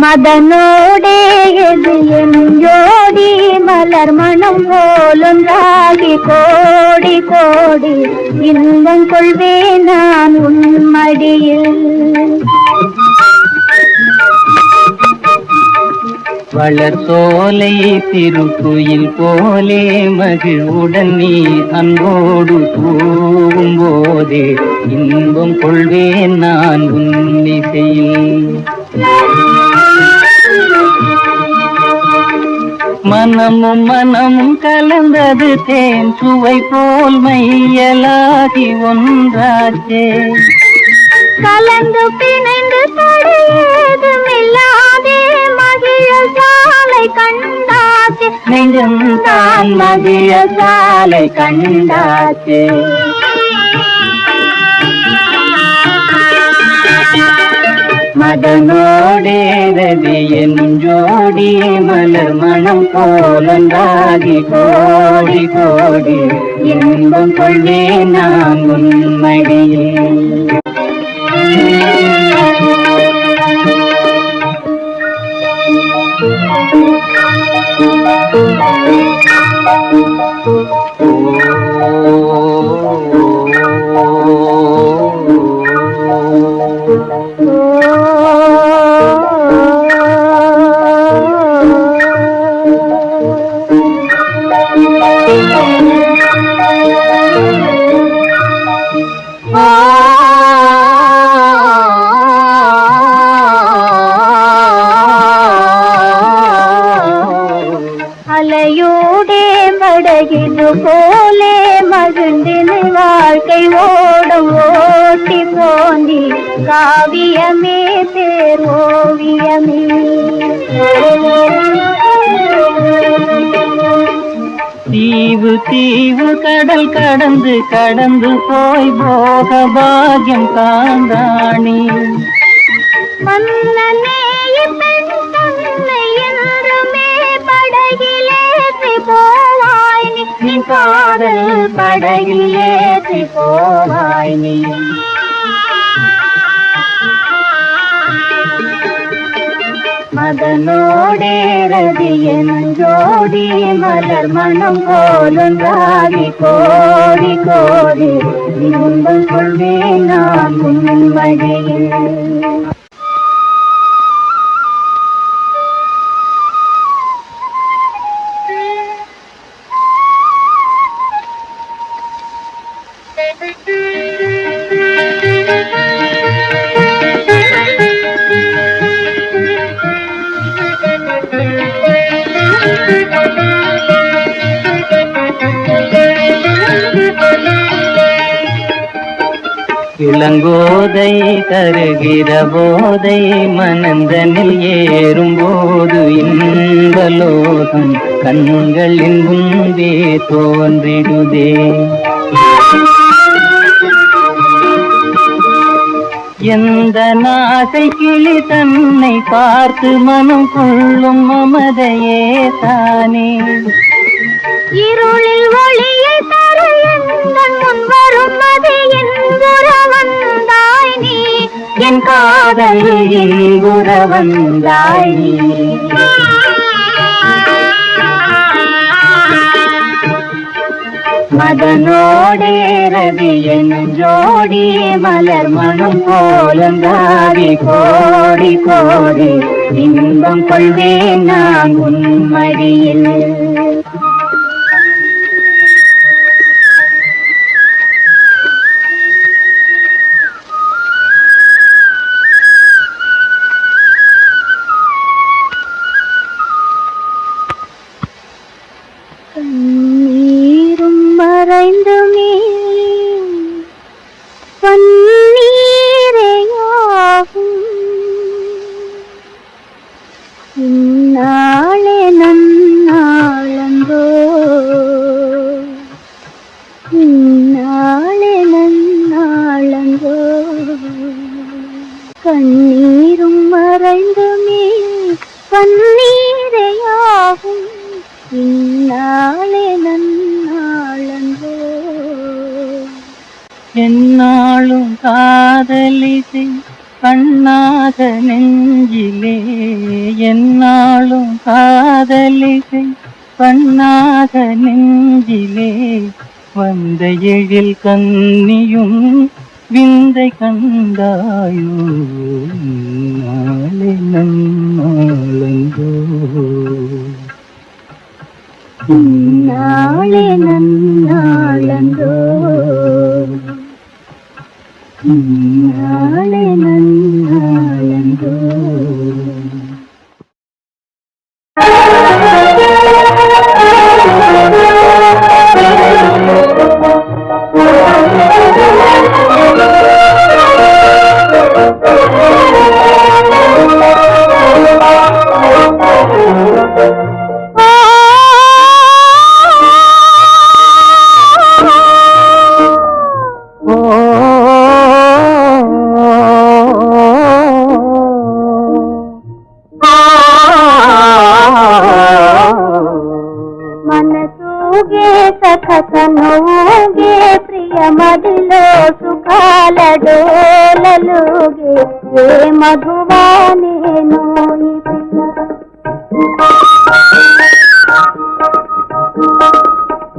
മതനോടെ എതിയും ജോടി മലർമണം പോലും രാഗി കോടി കോടി ഇന്നും കൊள்வே நான் வளர் சோலை திருக்குயில் போலே மகிழ்வுடன் நீ அன்போடு தூவும் போதே இன்பம் கொள்வேன் நான் உன்னிசையில் மனமும் மனமும் கலந்தது தேன் சுவை போல் மையலாகி ஒன்றாச்சே. கலந்து பிணைந்து தடையேதுமில்லாதே மகிழ சாலை கண்டாச்சு. நெஞ்சம் தான் மகிழ சாலை கண்டாச்சே. மதனோடேரது என் ஜோடி மலர் மனம் போலந்தாகி கோடி கோடி. இன்பம் கொள்ளே நான் உன்மடியே தீவு கடல் கடந்து கடந்து போய் போக பாகியம் காதல் படகில் ஏற்றி போவாய் நீ. மதனோடேரதி என் ஜோடி மலர் மனம் போலும் போலொன்றாகி கோடி கோடி. இன்பம் கொள்வேன் நான் உன்மடியில் இளங்கோதை தருகிற போதை மனந்தனில் ஏறும் போது இன்பலோகம் கண்களின் முன்பே தோன்றிடுதே. எந்த நாசை கிளி தன்னை பார்த்து மனம் கொள்ளும் மமதையே தானே. இருளில் ஒளியை தர முன் வரும் அது என்புற வந்தாய் நீ. என் காதல் இன்புற வந்தாய் மதனோடே மதனோடேரதி என் ஜோடி மலர் மனம் போலந்தாரி கோடி கோடி. இன்பம் கொள்வேன் நான் உன்மடியில் இந்நாளே நன்னாளந்தோ இந்நாளே நன்னாளந்தோ கண்ணீரும் மறைந்துமே பன்னீரையாகும் இந்நாளே நன்னாளந்தோ என்னாலும் காதலிசை கண்ணாக நெஞ்சிலே என்னாலும் காதலிகை. பண்ணாக நெஞ்சிலே வந்த எழில் கன்னியும் விந்தை கண்டாயோ நாளே நன்னாளந்தோ நாளே Oh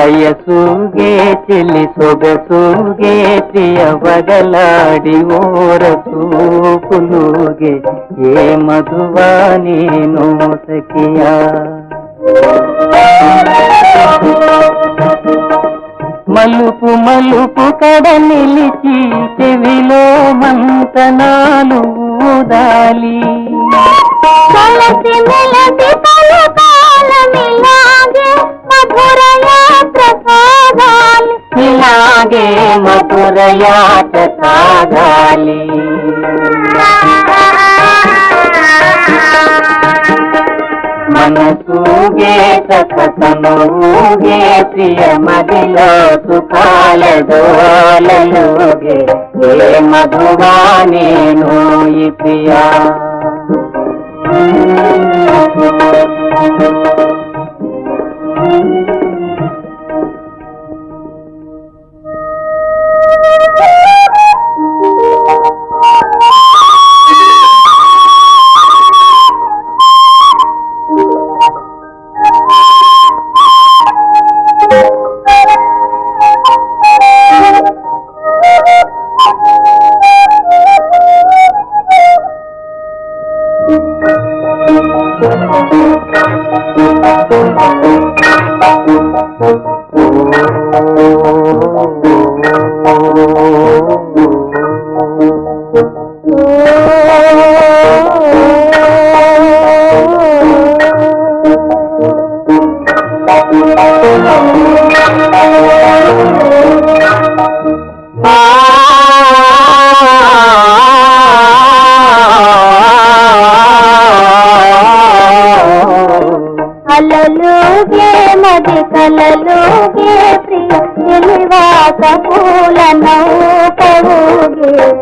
ವಯಸ್ಸುಗೆ ಚೆಲ್ಲಿ ಸೊಗಸುಗೆ ಪ್ರಿಯ ಬಗಲಾಡಿ ಓರ ಸೂಪುಲುಗೆ ಏ ಮಧುವ ನೀನು ಸಖಿಯ మలుపు మలుపు కడ నిలిచి చెవిలో మంతనాలు ఊదాలి కలసి మెలసి పలుకాలమిలాగే మధుర యాత్ర సాగాలి ఇలాగే మధుర యాత సాగాలి మనసూగే సఖతనుగే ప్రియ మదిలో సుఖాల డోలలుగే ఏ మధువా నేను ఈ ప్రియా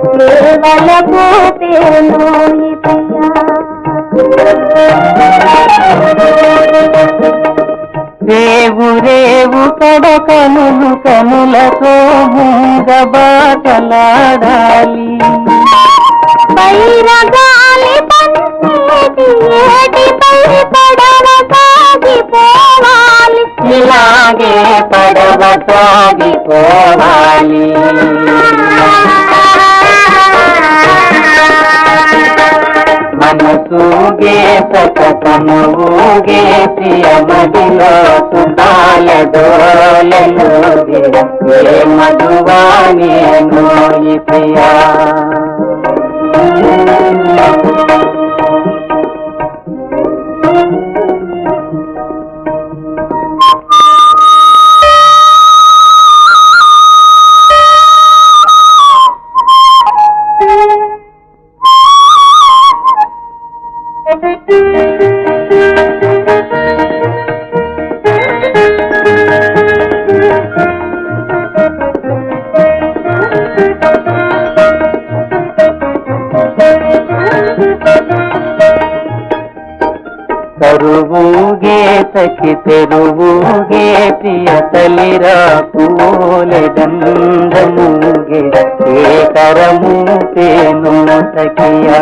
కేవలపు పేను రేవు రేవు తొడకను కనులతో ముంగబాటలాడాలి బైరగాలి పడవ సాగిపోవాలి ఇలాగే పడవ సాగిపోవాలి పొటను ఊగే ప్రియమదిలో తుండాల డోలలు మధువాణి ప్రియా. కరువుగే తకి తెరువుగే ప్రియ తలిరా పూలెదందముగే ఏ కరము తేను సఖియా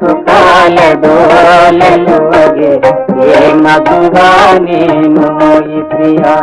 సుఖాల డోలలుగే ఏ మగుగా నేను ఈ ప్రియా